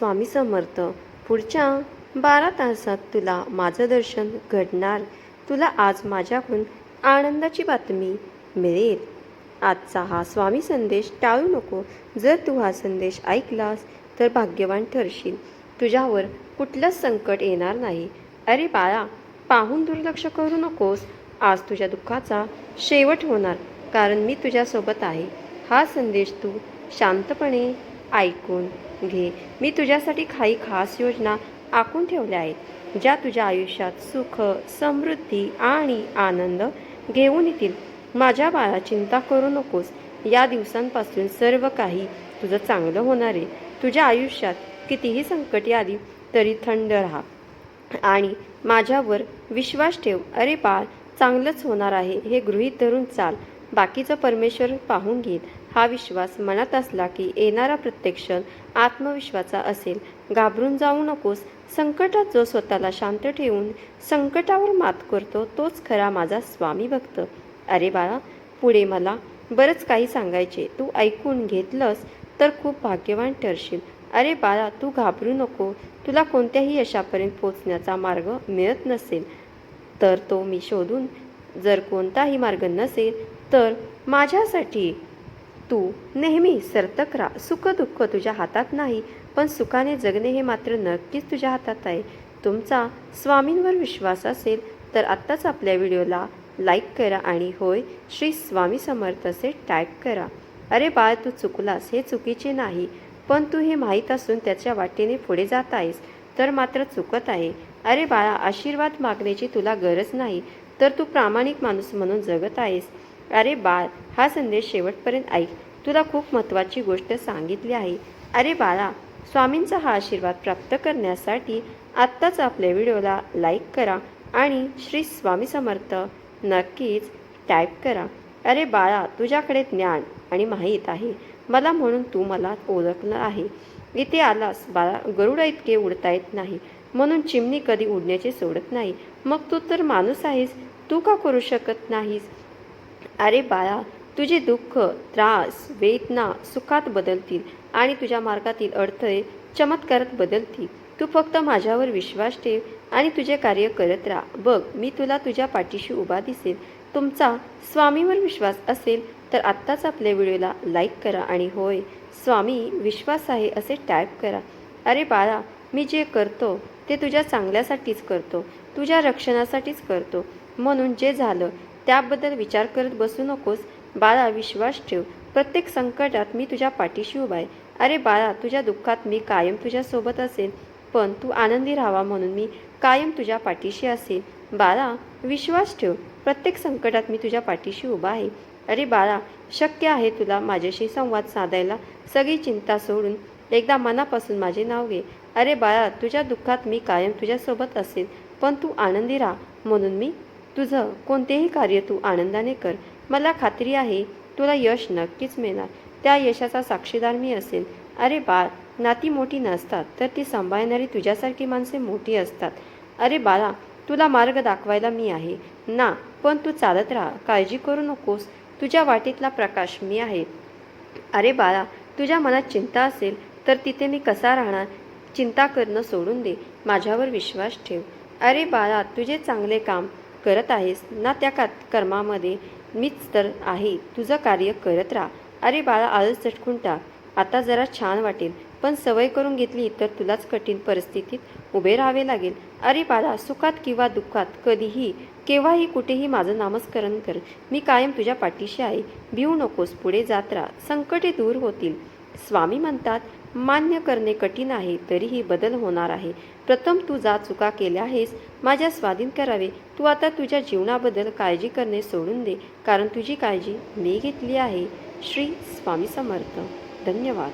स्वामी समर्थ पुढच्या बारा तासात तुला माझं दर्शन घडणार. तुला आज माझ्याकडून आनंदाची बातमी मिळेल. आजचा हा स्वामी संदेश टाळू नको. जर तू हा संदेश ऐकलास तर भाग्यवान ठरशील. तुझ्यावर कुठलंच संकट येणार नाही. अरे बाळा पाहून दुर्लक्ष करू नकोस. आज तुझ्या दुःखाचा शेवट होणार कारण मी तुझ्यासोबत आहे. हा संदेश तू शांतपणे ऐकून घे. मी तुझ्यासाठी काही खास योजना आखून ठेवल्या आहेत ज्या तुझ्या आयुष्यात सुख समृद्धी आणि आनंद घेऊन येतील. माझ्या बाळा चिंता करू नकोस. या दिवसांपासून सर्व काही तुझं चांगलं होणार आहे. तुझ्या आयुष्यात कितीही संकटे आली तरी थंड राहा. आणि माझ्यावर विश्वास ठेव. अरे बाळ चांगलंच होणार आहे. हे गृहीत धरून चाल. बाकीचं परमेश्वर पाहून घेईल. हा विश्वास मनात असला की येणारा प्रत्येक क्षण आत्मविश्वासा असेल. घाबरून जाऊ नकोस. संकटात जो स्वतःला शांत ठेवून संकटावर मात करतो तोच खरा माझा स्वामी भक्त. अरे बाळा पुढे मला बरंच काही सांगायचे. तू ऐकून घेतलंस तर खूप भाग्यवान ठरशील. अरे बाळा तू घाबरू नको. तुला कोणत्याही यशापर्यंत पोचण्याचा मार्ग मिळत नसेल. तर तो मी शोधून जर कोणताही मार्ग नसेल तर माझ्यासाठी तू नेहमी सर्तक राहा. सुख दुःख तुझ्या हातात नाही पण सुखाने जगणे हे मात्र नक्कीच तुझ्या हातात आहे. तुमचा स्वामींवर विश्वास असेल तर आत्ताच आपल्या व्हिडिओला लाईक करा आणि होय श्री स्वामी समर्थ असे टाईप करा. अरे बाळ तू चुकलास हे चुकीचे नाही पण तू हे माहीत असून त्याच्या वाटेने पुढे जात आहेस तर मात्र चुकत आहे. अरे बाळा आशीर्वाद मागण्याची तुला गरज नाही तर तू प्रामाणिक माणूस म्हणून जगत आहेस. अरे बाळ हा संदेश शेवटपर्यंत ऐक. तुला खूप महत्त्वाची गोष्ट सांगितली आहे. अरे बाळा स्वामींचा हा आशीर्वाद प्राप्त करण्यासाठी आत्ताच आपल्या व्हिडिओला लाईक करा आणि श्री स्वामी समर्थ नक्कीच टाईप करा. अरे बाळा तुझ्याकडे ज्ञान आणि माहीत आहे. मला म्हणून तू मला ओळखलं आहे. इथे आलास बाळा गरुडा इतके उडता येत नाही. म्हणून चिमणी कधी उडण्याचे सोडत नाही. मग तू तर माणूस आहेस. तू का करू शकत नाहीस? अरे बाळा तुझे दुःख त्रास वेदना सुखात बदलतील आणि तुझ्या मार्गातील अडथळे चमत्कारात बदलतील. तू फक्त माझ्यावर विश्वास ठेव आणि तुझे कार्य करत राहा. बघ मी तुला तुझ्या पाठीशी उभा दिसेल तुमचा स्वामीवर विश्वास असेल तर आत्ताच आपल्या व्हिडिओला लाईक करा आणि होय स्वामी विश्वास आहे असे टाईप करा. अरे बाळा मी जे करतो ते तुझ्या चांगल्यासाठीच करतो तुझ्या रक्षणासाठीच करतो. म्हणून जे झालं त्याबद्दल विचार करत बसू नकोस. बाळा विश्वास ठेव. प्रत्येक संकटात मी तुझ्या पाठीशी उभा आहे. अरे बाळा तुझ्या दुःखात मी कायम तुझ्यासोबत असेल पण तू आनंदी राहावा म्हणून मी कायम तुझ्या पाठीशी असेल बाळा विश्वास ठेव. प्रत्येक संकटात मी तुझ्या पाठीशी उभा आहे. अरे बाळा शक्य आहे तुला माझ्याशी संवाद साधायला. सगळी चिंता सोडून एकदा मनापासून माझे नाव घे. अरे बाळा तुझ्या दुःखात मी कायम तुझ्यासोबत असेल पण तू आनंदी राहा म्हणून मी तुझं कोणतेही कार्य तू आनंदाने कर. मला खात्री आहे तुला यश नक्कीच मिळणार. त्या यशाचा साक्षीदार मी असेल अरे बाळ नाती मोठी नसतात तर ती सांभाळणारी तुझ्यासारखी माणसे मोठी असतात. अरे बाळा तुला मार्ग दाखवायला मी आहे. ना पण तू चालत राहा काळजी करू नकोस. तुझ्या वाटेतला प्रकाश मी आहे. अरे बाळा तुझ्या मनात चिंता असेल तर तिथे मी कसा राहणार? चिंता करणं सोडून दे. माझ्यावर विश्वास ठेव. अरे बाळा तुझे चांगले काम करत आहेस ना त्या का कर्मामध्ये मीच तर आहे तुझं कार्य करत राहा. अरे बाळा आळस झटकून टाक. आता जरा छान वाटेल पण सवय करून घेतली तर तुलाच कठीण परिस्थितीत उभे राहावे लागेल. अरे बाळा सुखात किंवा दुःखात कधीही केव्हाही कुठेही माझं नामस्मरण कर. मी कायम तुझ्या पाठीशी आहे. भिवू नकोस पुढे जात राहा. संकटे दूर होतील. स्वामी म्हणतात मान्य करणे कठीण आहे तरीही बदल होणार आहे. प्रथम तू जा चुका केल्या आहेस माझ्या स्वाधीन करावे. तू आता तुझ्या जीवनाबद्दल काळजी करणे सोडून दे कारण तुझी काळजी मी घेतली आहे. श्री स्वामी समर्थ. धन्यवाद.